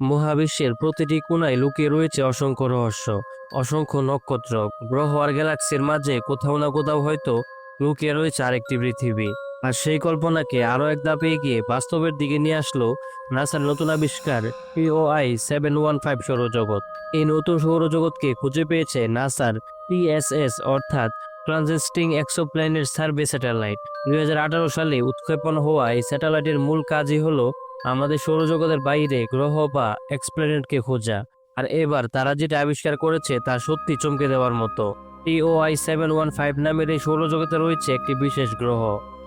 মহাবিশ্বের প্রতিটি কোনায় লুকিয়ে রয়েছে অসংখ্য রহস্য, অসংখ্য নক্ষত্র। গ্রহ আর গ্যালাক্সির মাঝে কোথাও না কোথাও হয়তো লুকিয়ে রয়েছে আরেকটি পৃথিবী। আর সেই কল্পনাকে আরও এক ধাপে এগিয়ে বাস্তবের দিকে নিয়ে আসলো নাসার নতুন আবিষ্কার পিওআই সেভেন ওয়ান ফাইভ সৌরজগৎ। এই নতুন সৌরজগৎকে খুঁজে পেয়েছে নাসার পিএসএস অর্থাৎ ট্রানজিস্টিং এক্সোপ্ল্যানেট সার্ভে স্যাটেলাইট। দুই হাজার আঠারো সালে উৎক্ষেপণ হওয়া এই স্যাটেলাইটের মূল কাজই হলো আমাদের সৌরজগতের বাইরে গ্রহ বা এক্সপ্ল্যানেটকে খোঁজা। আর এবার তারা যেটা আবিষ্কার করেছে তা সত্যি চমকে দেওয়ার মতো। টিওআই সেভেন ওয়ান ফাইভ নামের এই সৌরজগতে রয়েছে একটি বিশেষ গ্রহ।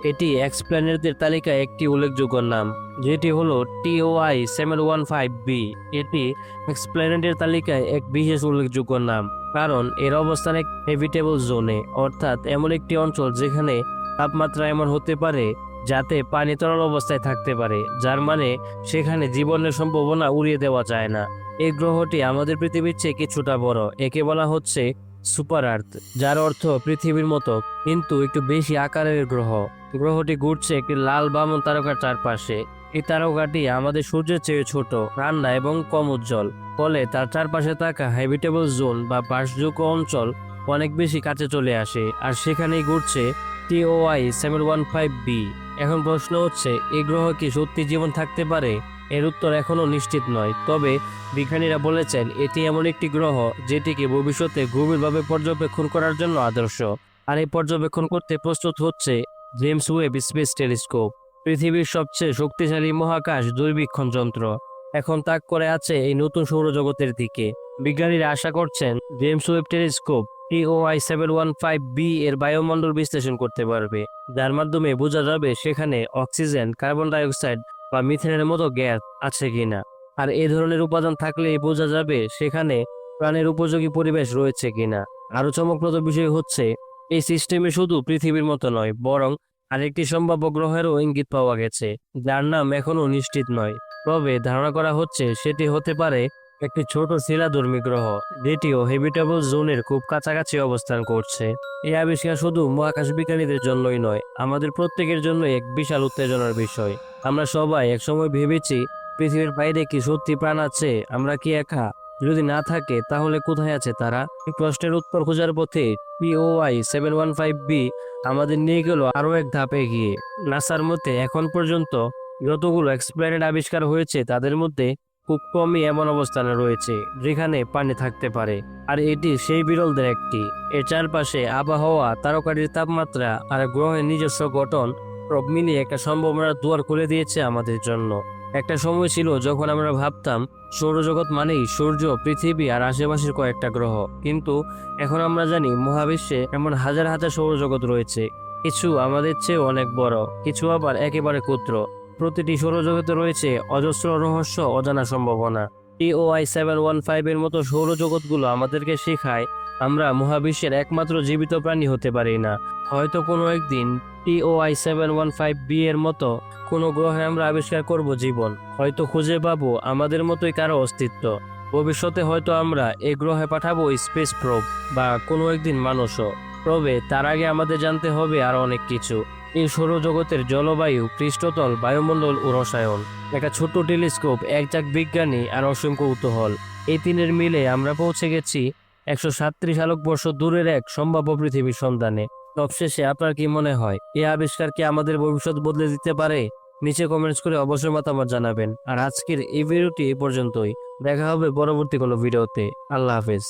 এটি এক্সপ্ল্যানেটদের তালিকায় একটি উল্লেখযোগ্য নাম, যেটি হলো TOI seven one five B এটি এক্সপ্ল্যানেটের তালিকায় এক বিশেষ উল্লেখযোগ্য নাম, কারণ এর অবস্থান এক হেভিটেবল জোনে অর্থাৎ এমন একটি অঞ্চল যেখানে তাপমাত্রা এমন হতে পারে যাতে পানি তরল অবস্থায় থাকতে পারে, যার মানে সেখানে জীবনের সম্ভাবনা উড়িয়ে দেওয়া যায় না। এই গ্রহটি আমাদের পৃথিবীর চেয়ে কিছুটা বড়, একে বলা হচ্ছে সুপার আর্থ, যার অর্থ পৃথিবীর মতো, কিন্তু একটু বেশি আকারের গ্রহ। গ্রহটি ঘুরছে একটি লাল বামন তারকার চারপাশে। এই তারকাটি আমাদের সূর্যের চেয়ে ছোট রান্না এবং কম উজ্জ্বল, ফলে তার চারপাশে থাকা হ্যাবিটেবল জোন বা বাসযোগ্য অঞ্চল অনেক বেশি কাছে চলে আসে, আর সেখানেই ঘুরছে TOI seven one five B. এখন প্রশ্ন হচ্ছে এই গ্রহ কি সত্যি জীবন থাকতে পারে? এর উত্তর এখনও নিশ্চিত নয়। তবে বিজ্ঞানীরা বলেছেন, এটি এমন একটি গ্রহ যেটিকে ভবিষ্যতে গভীরভাবে পর্যবেক্ষণ করার জন্য আদর্শ। আর এই পর্যবেক্ষণ করতে প্রস্তুত হচ্ছে জেমস ওয়েব স্পেস টেলিস্কোপ, পৃথিবীর সবচেয়ে শক্তিশালী মহাকাশ দূরবীক্ষণ যন্ত্র। এখন তাক করে আছে এই নতুন সৌরজগতের দিকে। বিজ্ঞানীরা আশা করছেন, James Webb telescope TOI seven one five B এর বায়ুমণ্ডল বিশ্লেষণ করতে পারবে, যার মাধ্যমে বোঝা যাবে সেখানে অক্সিজেন, কার্বন ডাইঅক্সাইড বা মিথেনের মতো গ্যাস আছে কিনা। আর এই ধরনের উপাদান থাকলেই বোঝা যাবে সেখানে প্রাণের উপযোগী পরিবেশ রয়েছে কিনা। আরও চমকপ্রদ বিষয় হচ্ছে, এই সিস্টেমে শুধু পৃথিবীর মতো নয়, বরং আরেকটি সম্ভাব্য গ্রহেরও ইঙ্গিত পাওয়া গেছে, যার নাম এখনও নিশ্চিত নয়। তবে ধারণা করা হচ্ছে সেটি হতে পারে একটি ছোট শিলাধর্মী গ্রহ যেটিও হেবিটেবল জোনের খুব কাছাকাছি অবস্থান করছে। এই আবিষ্কার শুধু মহাকাশ বিজ্ঞানীদের জন্যই নয়, আমাদের প্রত্যেকের জন্য এক বিশাল উত্তেজনার বিষয়। আমরা সবাই একসময় ভেবেছি, পৃথিবীর বাইরে কি সত্যি প্রাণ আছে, আমরা কি একা? যদি না থাকে, তাহলে কোথায় আছে তারা? এই প্রশ্নের উত্তর খোঁজার পথে TOI seven one five B আমাদের নিয়ে গেল আরও এক ধাপে এগিয়ে। নাসার মতে, এখন পর্যন্ত যতগুলো এক্সপ্ল্যানেট আবিষ্কার হয়েছে, তাদের মধ্যে খুব কমই এমন অবস্থানে রয়েছে, যেখানে পানি থাকতে পারে। আর এটি সেই বিরলদের একটি। এর চারপাশে আবহাওয়া তারকারির তাপমাত্রা আর গ্রহের নিজস্ব গঠন সব মিলিয়ে একটা সম্ভাবনার দুয়ার খুলে দিয়েছে আমাদের জন্য। একটা সময় ছিল যখন আমরা ভাবতাম, সৌরজগৎ মানেই সূর্য, পৃথিবী আর আশেপাশের কয়েকটা গ্রহ। কিন্তু এখন আমরা জানি মহাবিশ্বে এমন হাজার হাজার সৌরজগৎ রয়েছে। কিছু আমাদের চেয়ে অনেক বড়, কিছু আবার একেবারে ক্ষুদ্র। প্রতিটি সৌরজগতে রয়েছে অজস্র রহস্য, অজানা সম্ভাবনা। টিওআই সেভেন ওয়ান ফাইভ এর মতো সৌরজগৎগুলো আমাদেরকে শেখায় আমরা মহাবিশ্বের একমাত্র জীবিত প্রাণী হতে পারি না। হয়তো কোনো একদিন TOI seven one five B এর মতো কোনো গ্রহে আমরা আবিষ্কার করব জীবন। হয়তো খুঁজে পাবো আমাদের মতোই কারও অস্তিত্ব। ভবিষ্যতে হয়তো আমরা এই গ্রহে পাঠাবো স্পেস প্রোব বা কোনো একদিন মানুষও। প্রবে তার আগে আমাদের জানতে হবে আরও অনেক কিছু। এই সৌরজগতের জলবায়ু, পৃষ্ঠতল, বায়ুমণ্ডল ও রসায়ন। একটা ছোট্ট টেলিস্কোপ একজাক বিজ্ঞানী আর অসংখ্য কৌতূহল এই তিনের মিলে আমরা পৌঁছে গেছি একশো সাতত্রিশ আলোক বর্ষ দূরের এক সম্ভাব্য পৃথিবীর সন্ধানে। সবশেষে আপনার কি মনে হয় এই আবিষ্কার কি আমাদের ভবিষ্যৎ বদলে দিতে পারে? নিচে কমেন্টস করে অবশ্যই মতামত জানাবেন। আর আজকের এই ভিডিওটি এই পর্যন্তই। দেখা হবে পরবর্তী কোনো ভিডিওতে। আল্লাহ হাফেজ।